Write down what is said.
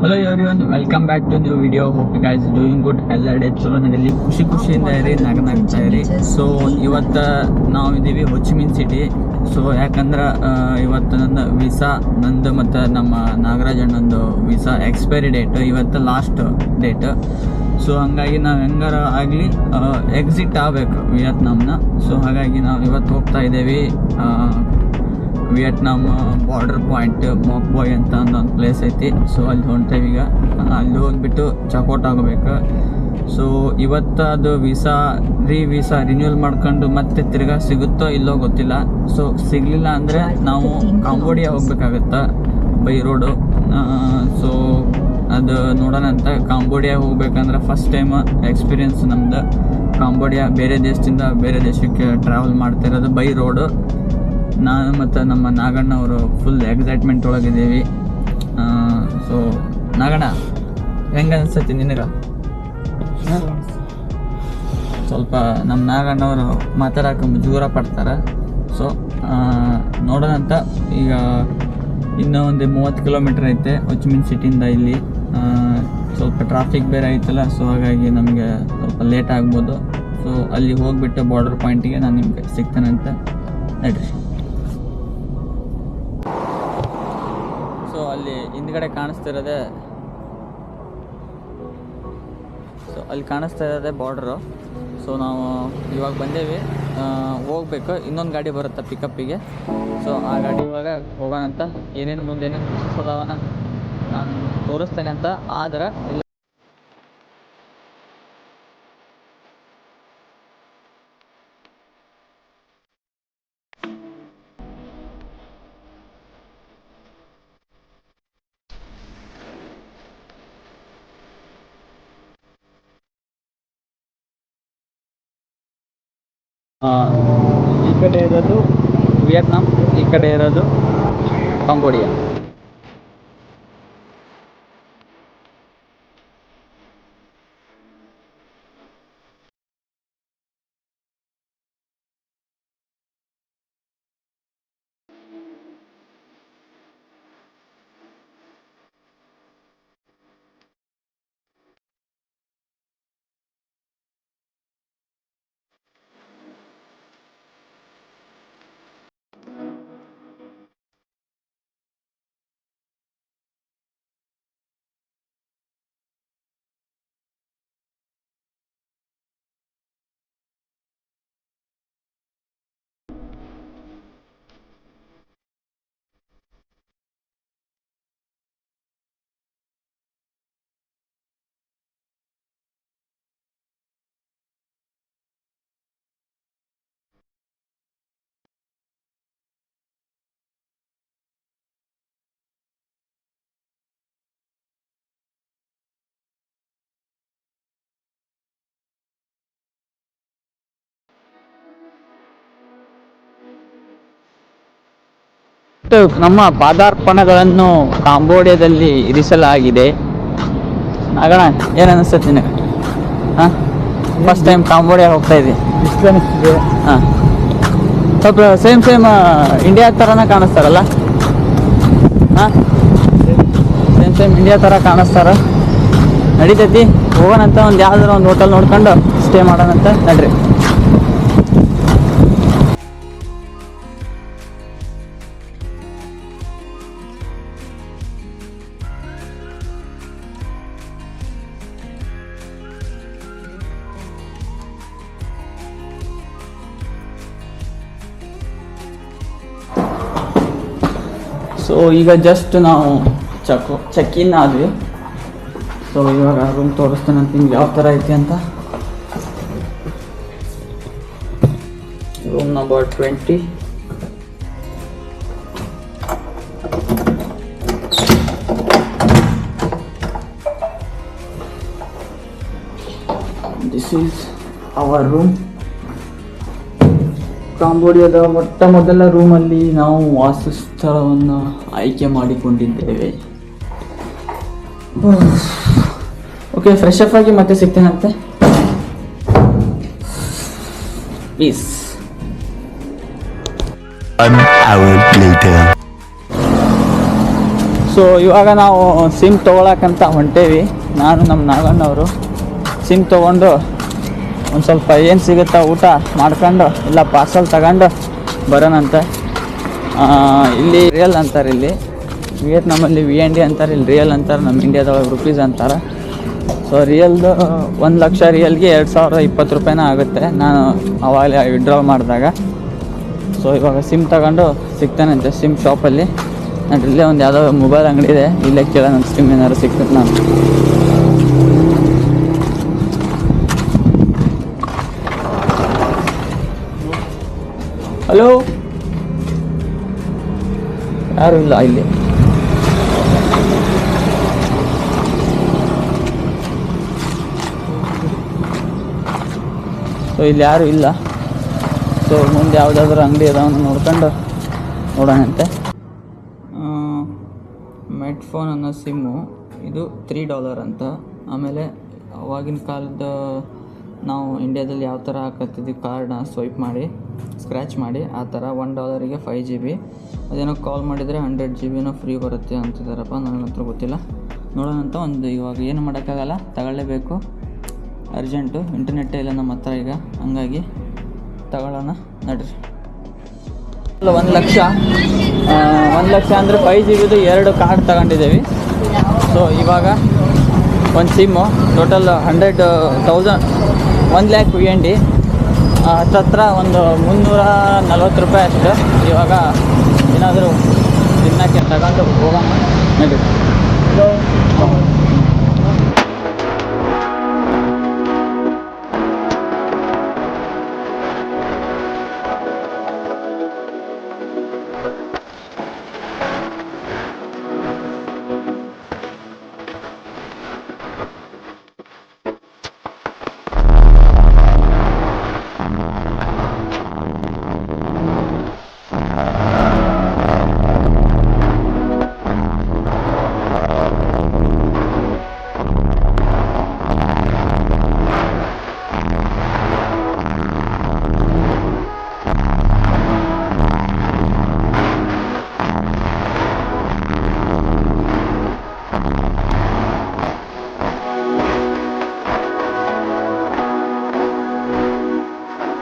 Hello everyone welcome back to new video hope guys doing good ಎಲ್ಲ day ಚಲೋ ನಡೀಲಿ ಖುಷಿ ಖುಷಿಯಿಂದ ಇರಿ ನಗನಾಗ್ತಾ ಇರಿ ಸೊ ಇವತ್ತು ನಾವು ಇದ್ದೀವಿ ಹೊಚಿಮಿನ್ ಸಿಟಿ ಸೊ ಯಾಕಂದ್ರೆ ಇವತ್ತು ನನ್ನ ವೀಸಾ ನಂದು ಮತ್ತು ನಮ್ಮ ನಾಗರಾಜ್ ಅಣ್ಣಂದು ವೀಸಾ ಎಕ್ಸ್ಪೈರಿ ಡೇಟ್ ಇವತ್ತು ಲಾಸ್ಟ್ ಡೇಟ್ ಸೊ ಹಾಗಾಗಿ ನಾವು ಹೆಂಗಾರ ಆಗಲಿ ಎಕ್ಸಿಟ್ ಆಗಬೇಕು ವಿಯತ್ನಾಮ್ನ ಸೊ ಹಾಗಾಗಿ ನಾವು ಇವತ್ತು ಹೋಗ್ತಾ ಇದ್ದೇವೆ ಆ, Vietnam border point Moc Bai ಅಂತ ಒಂದು ಪ್ಲೇಸ್ ಐತಿ. ಸೊ ಅಲ್ಲಿ ಹೊಂಟೇವಿ ಈಗ. ಅಲ್ಲಿ ಹೋಗ್ಬಿಟ್ಟು ಚಕೌಟ್ ಆಗಬೇಕು ಸೊ ಇವತ್ತು ಅದು ವೀಸಾ ರೀ ವೀಸಾ ರಿನ್ಯೂವಲ್ ಮಾಡ್ಕೊಂಡು ಮತ್ತೆ ತಿರ್ಗಾ ಸಿಗುತ್ತೋ ಇಲ್ಲೋ ಗೊತ್ತಿಲ್ಲ. ಸೊ ಸಿಗಲಿಲ್ಲ ಅಂದರೆ ನಾವು ಕಾಂಬೋಡಿಯಾ ಹೋಗ್ಬೇಕಾಗತ್ತೆ? ಬೈ ರೋಡು ಸೊ ಅದು ನೋಡೋಣ ಅಂತ. ಕಾಂಬೋಡಿಯಾ ಹೋಗ್ಬೇಕಂದ್ರೆ ಫಸ್ಟ್ ಟೈಮ್ ಎಕ್ಸ್ಪೀರಿಯನ್ಸ್ ನಮ್ದು. ಕಾಂಬೋಡಿಯಾ ಬೇರೆ ದೇಶದಿಂದ ಬೇರೆ ದೇಶಕ್ಕೆ ಟ್ರಾವೆಲ್ ಮಾಡ್ತಿರೋದು ಬೈ ರೋಡು ನಾನು ಮತ್ತು ನಮ್ಮ ನಾಗಣ್ಣ ಅವರು ಫುಲ್ ಎಕ್ಸೈಟ್ಮೆಂಟ್ ಒಳಗಿದ್ದೀವಿ. ಸೊ ನಾಗಣ್ಣ, ಹೆಂಗೆ ಅನಿಸುತ್ತೆ ನಿನಗೆ? ಸ್ವಲ್ಪ ನಮ್ಮ ನಾಗಣ್ಣವರು ಮಾತಾಡಕ್ಕೆ ಮುಜುಗರ ಪಡ್ತಾರೆ. ಸೊ ನೋಡೋದಂತ ಈಗ ಇನ್ನೂ ಒಂದು ಮೂವತ್ತು ಕಿಲೋಮೀಟ್ರ್ ಐತೆ ಹೊಚ್ಮಿನ್ ಸಿಟಿಯಿಂದ ಇಲ್ಲಿ. ಸ್ವಲ್ಪ ಟ್ರಾಫಿಕ್ ಬೇರೆ ಐತಲ್ಲ ಸೊ ಹಾಗಾಗಿ ನಮಗೆ ಸ್ವಲ್ಪ ಲೇಟ್ ಆಗ್ಬೋದು. ಸೊ ಅಲ್ಲಿ ಹೋಗಿಬಿಟ್ಟು ಬಾರ್ಡರ್ ಪಾಯಿಂಟಿಗೆ ನಾನು ನಿಮಗೆ ಸಿಗ್ತೇನೆ ಅಂತ ನಡ್ರಿ ಅಲ್ಲಿ ಹಿಂದ್ಗಡೆ ಕಾಣಿಸ್ತಿರೋದೆ ಸೊ, ಅಲ್ಲಿ ಕಾಣಿಸ್ತಾ ಇರೋದೇ ಬಾರ್ಡ್ರು ಸೊ, ನಾವು ಇವಾಗ ಬಂದೇವಿ. ಹೋಗ್ಬೇಕು. ಇನ್ನೊಂದು ಗಾಡಿ ಬರುತ್ತೆ ಪಿಕಪ್ಪಿಗೆ ಸೊ, ಆ ಗಾಡಿ ಇವಾಗ ಹೋಗೋಣ ಅಂತ ಏನೇನು ಮುಂದೆ ಏನೇನು ಅದಾವ ನಾನು ತೋರಿಸ್ತೇನೆ ಅಂತ. ಆದ್ರೆ, ಇಲ್ಲ. ಈ ಕಡೆ ಇರೋದು ವಿಯೆಟ್ನಾಂ ಈ ಕಡೆ ಇರೋದು ಕಾಂಬೋಡಿಯಾ ನಮ್ಮ ಪಾದಾರ್ಪಣಗಳನ್ನು ಕಾಂಬೋಡಿಯಾದಲ್ಲಿ ಇರಿಸಲಾಗಿದೆ. ಆಗೋಣ ಏನು ಅನಿಸ್ತದೆ ನಿನಗೆ? ಹಾಂ? ಫಸ್ಟ್ ಟೈಮ್ ಕಾಂಬೋಡಿಯಾ ಹೋಗ್ತಾ ಇದ್ದೀನಿ ಇಷ್ಟ ಅನಿಸ್ತಿದೆ ಹಾಂ. ಸ್ವಲ್ಪ ಸೇಮ್ ಸೇಮ್ ಇಂಡಿಯಾ ಥರನೇ ಕಾಣಿಸ್ತಾರಲ್ಲ? ಹಾಂ? ಸೇಮ್ ಸೇಮ್ ಇಂಡಿಯಾ ಥರ ಕಾಣಿಸ್ತಾರ. ನಡೀತೈತಿ. ಹೋಗೋಣಂತ ಒಂದು ಯಾವ್ದಾರ ಒಂದು ಹೋಟೆಲ್ ನೋಡ್ಕೊಂಡು ಸ್ಟೇ ಮಾಡೋಣಂತ ನಡ್ರಿ. ಸೊ ಈಗ ಜಸ್ಟ್ ನಾವು ಚಕ್ ಚೆಕ್ ಇನ್ ಆದ್ವಿ. ಸೊ ಇವಾಗ ರೂಮ್ ತೋರಿಸ್ತೇನೆ ಅಂತ ನಿಮ್ಗೆ ಯಾವ ಥರ ಐತಿ ಅಂತ. Room number twenty this is our room ಕಾಂಬೋಡಿಯಾದ ಮೊಟ್ಟ ಮೊದಲ ರೂಮಲ್ಲಿ ನಾವು ವಾಸಸ್ಥಳವನ್ನು ಆಯ್ಕೆ ಮಾಡಿಕೊಂಡಿದ್ದೇವೆ. ಓಕೆ ಫ್ರೆಶ್ ಅಪ್ ಆಗಿ ಮತ್ತೆ ಸಿಗ್ತೇನಂತೆ ಪ್ಲೀಸ್ ಸೊ ಇವಾಗ ನಾವು ಸಿಮ್ ತೊಗೊಳಕಂತ ಹೊಂಟೇವಿ. ನಾನು ನಮ್ಮ ನಾಗಣ್ಣವರು. ಸಿಮ್ ತೊಗೊಂಡು ಒಂದು ಸ್ವಲ್ಪ ಏನು ಸಿಗುತ್ತಾ ಊಟ ಮಾಡ್ಕೊಂಡು, ಇಲ್ಲ ಪಾರ್ಸಲ್ ತಗೊಂಡು ಬರೋಣಂತೆ. ಇಲ್ಲಿ ರಿಯಲ್ ಅಂತಾರೆ ಇಲ್ಲಿ. ವಿಯೆಟ್ನಾಮಲ್ಲಿ ವಿ ಎನ್ ಡಿ ಅಂತಾರೆ, ಇಲ್ಲಿ ರಿಯಲ್ ಅಂತಾರೆ, ನಮ್ಮ ಇಂಡಿಯಾದೊಳಗೆ ರುಪೀಸ್ ಅಂತಾರೆ. ಸೊ ರಿಯಲ್ದು ಒಂದು ಲಕ್ಷ ರಿಯಲ್ಗೆ ಎರಡು ಸಾವಿರದ ಇಪ್ಪತ್ತು ರೂಪಾಯಿನ ಆಗುತ್ತೆ. ನಾನು ಅವಾಗಲೇ ವಿಡ್ರಾ ಮಾಡಿದಾಗ. ಸೊ ಇವಾಗ ಸಿಮ್ ತಗೊಂಡು ಸಿಗ್ತಾನಂತೆ ಸಿಮ್ ಶಾಪಲ್ಲಿ ನಾನು ಇಲ್ಲೇ ಒಂದು ಯಾವುದೋ ಮೊಬೈಲ್ ಅಂಗಡಿ ಇದೆ, ಇಲ್ಲೇ ಕೇಳೋಣ ಸಿಮ್ ಏನಾದ್ರು ಸಿಗ್ತದೆ ನಾನು. ಹಲೋ ಯಾರು ಇಲ್ಲ ಇಲ್ಲಿ. ಸೊ ಇಲ್ಲಿ ಯಾರು ಇಲ್ಲ. ಸೊ ಮುಂದೆ ಯಾವುದಾದ್ರೂ ಅಂಗಡಿ ಅದಾವನ್ನ ನೋಡ್ಕೊಂಡು ನೋಡೋಣಂತೆ. ಮೆಡ್ ಫೋನ್ ಅನ್ನೋ ಸಿಮ್ಮು, ಇದು ತ್ರೀ ಡಾಲರ್ ಅಂತ. ಆಮೇಲೆ, ಅವಾಗಿನ ಕಾಲದ ನಾವು ಇಂಡಿಯಾದಲ್ಲಿ ಯಾವ ಥರ ಹಾಕತ್ತಿದ್ವಿ ಕಾರ್ಡ್ನ ಸ್ವೈಪ್ ಮಾಡಿ ಸ್ಕ್ರ್ಯಾಚ್ ಮಾಡಿ, ಆ ಥರ ಒನ್ ಡಾಲರಿಗೆ ಫೈವ್ ಜಿ ಬಿ ಅದೇನೋ ಕಾಲ್ ಮಾಡಿದರೆ ಹಂಡ್ರೆಡ್ ಜಿ ಬಿನೂ ಫ್ರೀ ಬರುತ್ತೆ ಅಂತಿದ್ದಾರಪ್ಪ ನನಗಂತೂ ಗೊತ್ತಿಲ್ಲ. ನೋಡೋಣಂತ ಒಂದು ಇವಾಗ ಏನು ಮಾಡೋಕ್ಕಾಗಲ್ಲ, ತಗೊಳ್ಳೇಬೇಕು. ಅರ್ಜೆಂಟು ಇಂಟರ್ನೆಟ್ಟೇ ಇಲ್ಲ ನಮ್ಮ ಹತ್ರ ಈಗ. ಹಂಗಾಗಿ ತಗೊಳ್ಳೋಣ, ನಡ್ರಿ. ಒಂದು ಲಕ್ಷ. ಒಂದು ಲಕ್ಷ ಅಂದರೆ ಫೈವ್ ಜಿ ಬಿದು ಎರಡು ಕಾರ್ಡ್ ತಗೊಂಡಿದ್ದೀವಿ. ಸೊ ಇವಾಗ ಒಂದು SIM total hundred thousand one lakh V N D ಒಂದು ಮುನ್ನೂರ ನಲ್ವತ್ತು ರೂಪಾಯಿ ಅಷ್ಟು ಇವಾಗ ಏನಾದರೂ ತಿನ್ನಕ್ಕೆ ತಗೊಂಡು ಹೋಗೋಣ ನಡಿ.